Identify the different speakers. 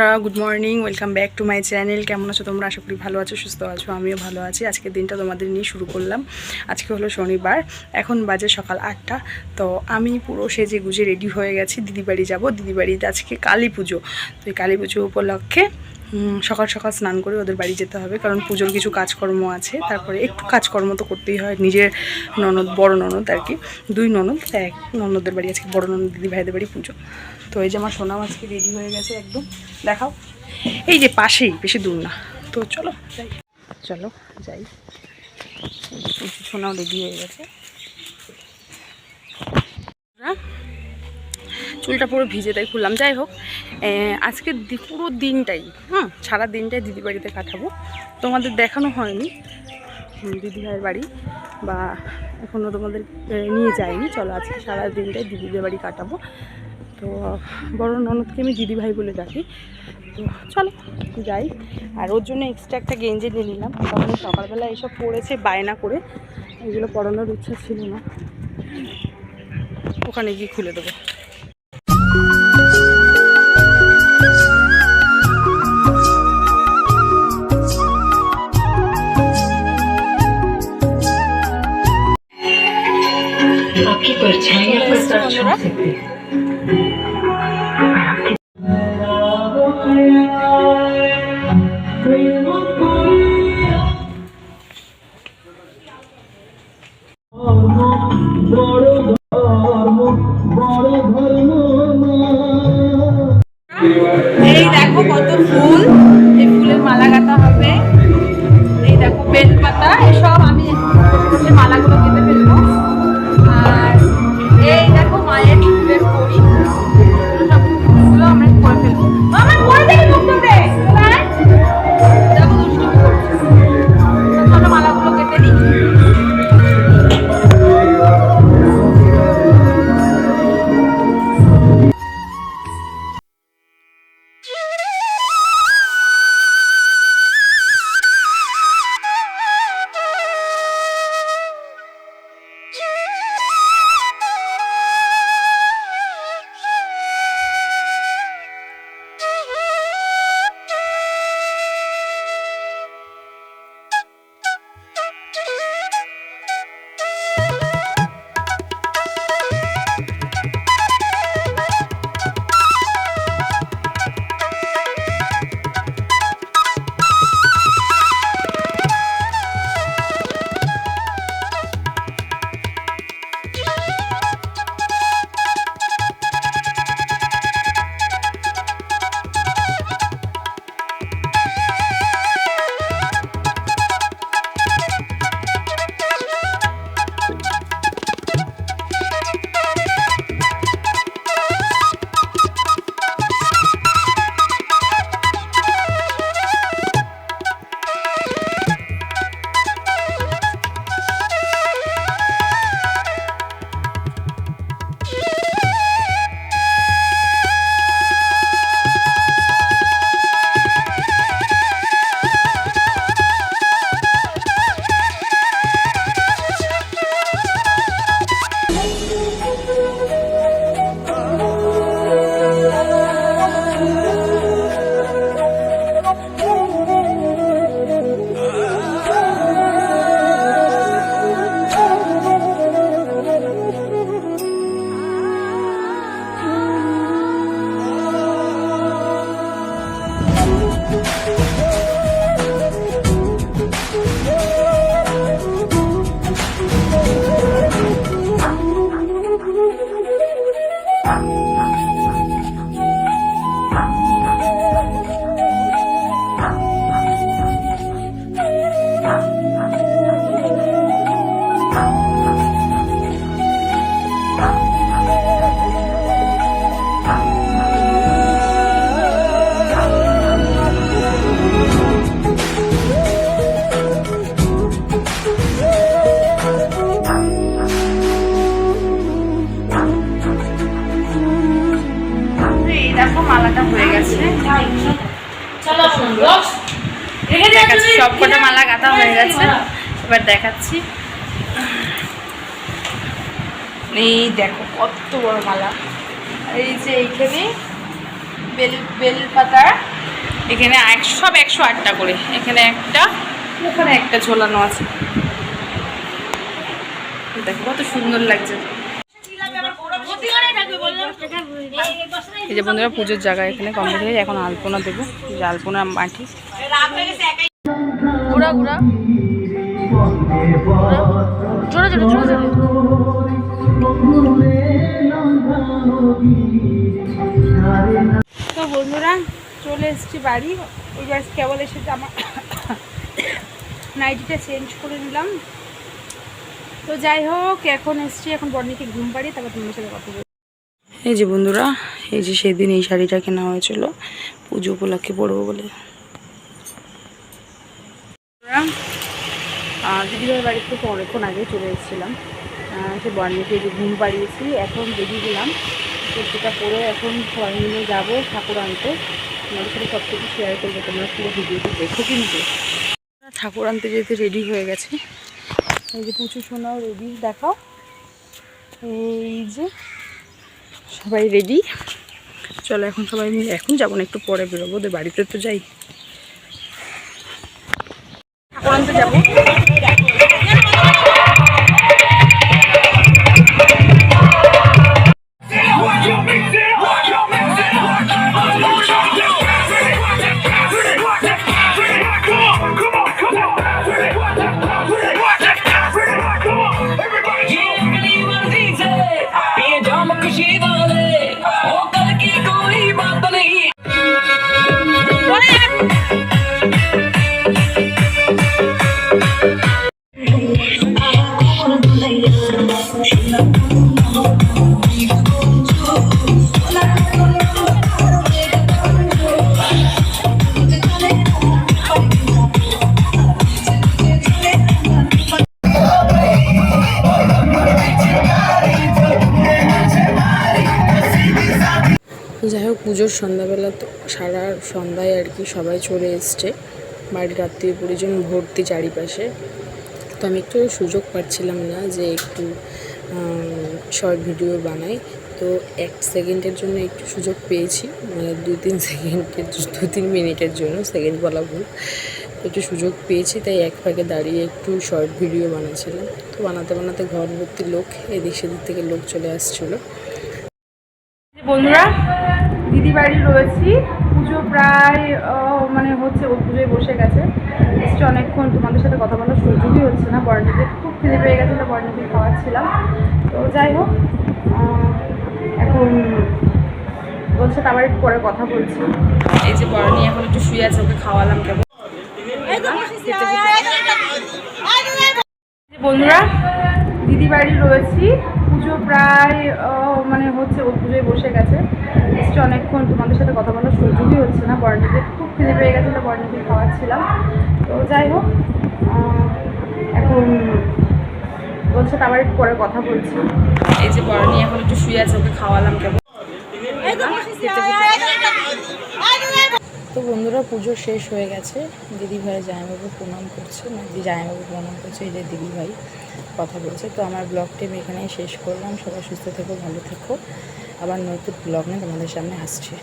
Speaker 1: বন্ধুরা good morning welcome back to my channel কেমন আছো তোমরা? আশা করি ভালো আছো, সুস্থ আছো, আমিও ভালো আছি। আজকের দিনটা তোমাদের নিয়ে শুরু করলাম। আজকে হলো শনিবার, এখন বাজে সকাল আটটা। তো আমি পুরো সেজে গুজে রেডি হয়ে গেছি। দিদি বাড়ি যাব। দিদি বাড়িতে আজকে কালী পুজো। তো এই কালী পুজো উপলক্ষে সকাল সকাল স্নান করে ওদের বাড়ি যেতে হবে, কারণ পুজোর কিছু কাজকর্ম আছে। তারপরে একটু কাজকর্ম তো করতেই হয়, নিজের ননদ, বড় ননদ আর কি, দুই ননদ এক ননদের বাড়ি আজকে, বড় ননদ দিদি ভাইদের বাড়ি পুজো। তো এই যে আমার সোনাম আজকে রেডি হয়ে গেছে একদম, দেখাও। এই যে পাশেই, বেশি দূর না। তো চলো, যাই। চলো, যাই। সোনাও রেডি হয়ে গেছে আমরা চুলটা পুরো ভিজে তাই খুললাম। যাই হোক আজকে পুরো দিনটাই হ্যাঁ সারা দিনটাই দিদি বাড়িতে কাটাবো। তোমাদের দেখানো হয়নি দিদি ভাইয়ের বাড়ি বা এখনও তোমাদের নিয়ে যাইনি চলো আজকে সারা দিনটাই দিদিদের বাড়ি কাটাবো। তো, বড় ননদকে আমি দিদি ভাই বলে ডাকি। তো, চলো, যাই। আর ওর জন্য এক্সট্রা একটা গেঞ্জি নিয়ে নিলাম। ও সকালবেলা এসব পড়েছে বায়না করে, এগুলো পরানোর ইচ্ছা ছিল না। ওখানে গিয়ে খুলে দেবো। এই দেখো মালাটা হয়ে গেছে। দেখাচ্ছি সব কটা মালা গাঁথা হয়ে গেছে এবার দেখাচ্ছি। এই দেখো কত বড় মালা। এই যে এইখানে বেল বেল পাতা। এখানে সব একশো আটটা করে। এখানে একটা ওখানে একটা ঝোলানো আছে। দেখো কত সুন্দর লাগছে। এই যে বন্ধুরা পুজোর জায়গা এখানে কমপ্লিট হয়ে এখন আলপনা দেবো। যে আলপনা মাটি। ঘোরা ঘোরা। জোরে জোরে জোরে জোরে তো বন্ধুরা, চলে এসেছি বাড়ি। ওই বাস কেবল এসে আমার নাইটিটা চেঞ্জ করে নিলাম। তো যাই হোক, এখন এসছি, এখন বর্ণিকে ঘুম পাড়ি তারপর তোমার সাথে কথা বলব। এই যে বন্ধুরা, এই যে সেদিন এই শাড়িটা কেনা হয়েছিল, পুজো উপলক্ষে পরবো বলে। দিদিভাই বাড়ি থেকে অনেকক্ষণ আগে চলে এসেছিলাম। সে বর্ণিকে যে ঘুম পাড়িয়েছি, এখন বেরিয়ে গেলাম। সেটা পরে এখন সবাই মিলে যাব ঠাকুর আনতে। তোমাদের সাথে সব কিছু শেয়ার করব, তোমরা পুরো ভিডিওটি দেখো কিন্তু। ঠাকুর আনতে যেতে রেডি হয়ে গেছে, এই যে পুচু সোনাও রেডি দেখাও। এই যে সবাই রেডি চলো এখন সবাই মিলে, এখন যাব না, একটু পরে বেরোবো, ওদের বাড়িতে তো যাই। পুজোর সন্ধ্যাবেলা তো সারা সন্ধ্যায় আর কি সবাই চলে এসছে। বাড়ির আত্মীয় পরিজন ভর্তি চারিপাশে। তো আমি একটু সুযোগ পাচ্ছিলাম না যে একটু শর্ট ভিডিও বানাই। তো এক সেকেন্ডের জন্য একটু সুযোগ পেয়েছি। মানে দু তিন সেকেন্ডের দু তিন মিনিটের জন্য সেকেন্ড বলা ভুল। একটু সুযোগ পেয়েছি, তাই এক ফাঁকে দাঁড়িয়ে একটু শর্ট ভিডিও বানাচ্ছিলাম। তো বানাতে বানাতে ঘর ভর্তি লোক, এদিক সেদিক থেকে লোক চলে আসছিল। বন্ধুরা দিদি বাড়ি রয়েছি। পুজো প্রায় মানে হচ্ছে ও পুজোয় বসে গেছে। এসছে অনেকক্ষণ তোমাদের সাথে কথা বলার সুযোগই হচ্ছে না। বর্ণিতে খুব খিদে পেয়ে গেছিল বর্ণিকে খাওয়াচ্ছিলাম। তো যাই হোক এখন বলছে আবার একটু পরে কথা বলছি। এই যে বর্ণি এখন একটু শুয়ে আছে ওকে খাওয়ালাম কেমন বন্ধুরা দিদি বাড়ি রয়েছি। পুজো প্রায় মানে হচ্ছে ও পুজোয় বসে গেছে। এসছে অনেকক্ষণ তোমাদের সাথে কথা বলার সুযোগই হচ্ছে না। বর্ণিকে খুব খিদে পেয়ে গেছে তো বর্ণাদি খাওয়াচ্ছিলাম। তো যাই হোক এখন বলছে আবার পরে কথা বলছি। এই যে বর্ণি এখন একটু শুয়ে আছে, ওকে খাওয়ালাম কেমন তো বন্ধুরা, পুজো শেষ হয়ে গেছে। দিদি ভাই জামাইবাবু প্রণাম করছে জামাইবাবু প্রণাম করছে, এই যে দিদি ভাই কথা বলছে। তো আমার ব্লগটি আমি এখানেই শেষ করলাম। সবাই সুস্থ থেকো, ভালো থেকো। আবার নতুন ব্লগ নিয়ে তোমাদের সামনে আসছে।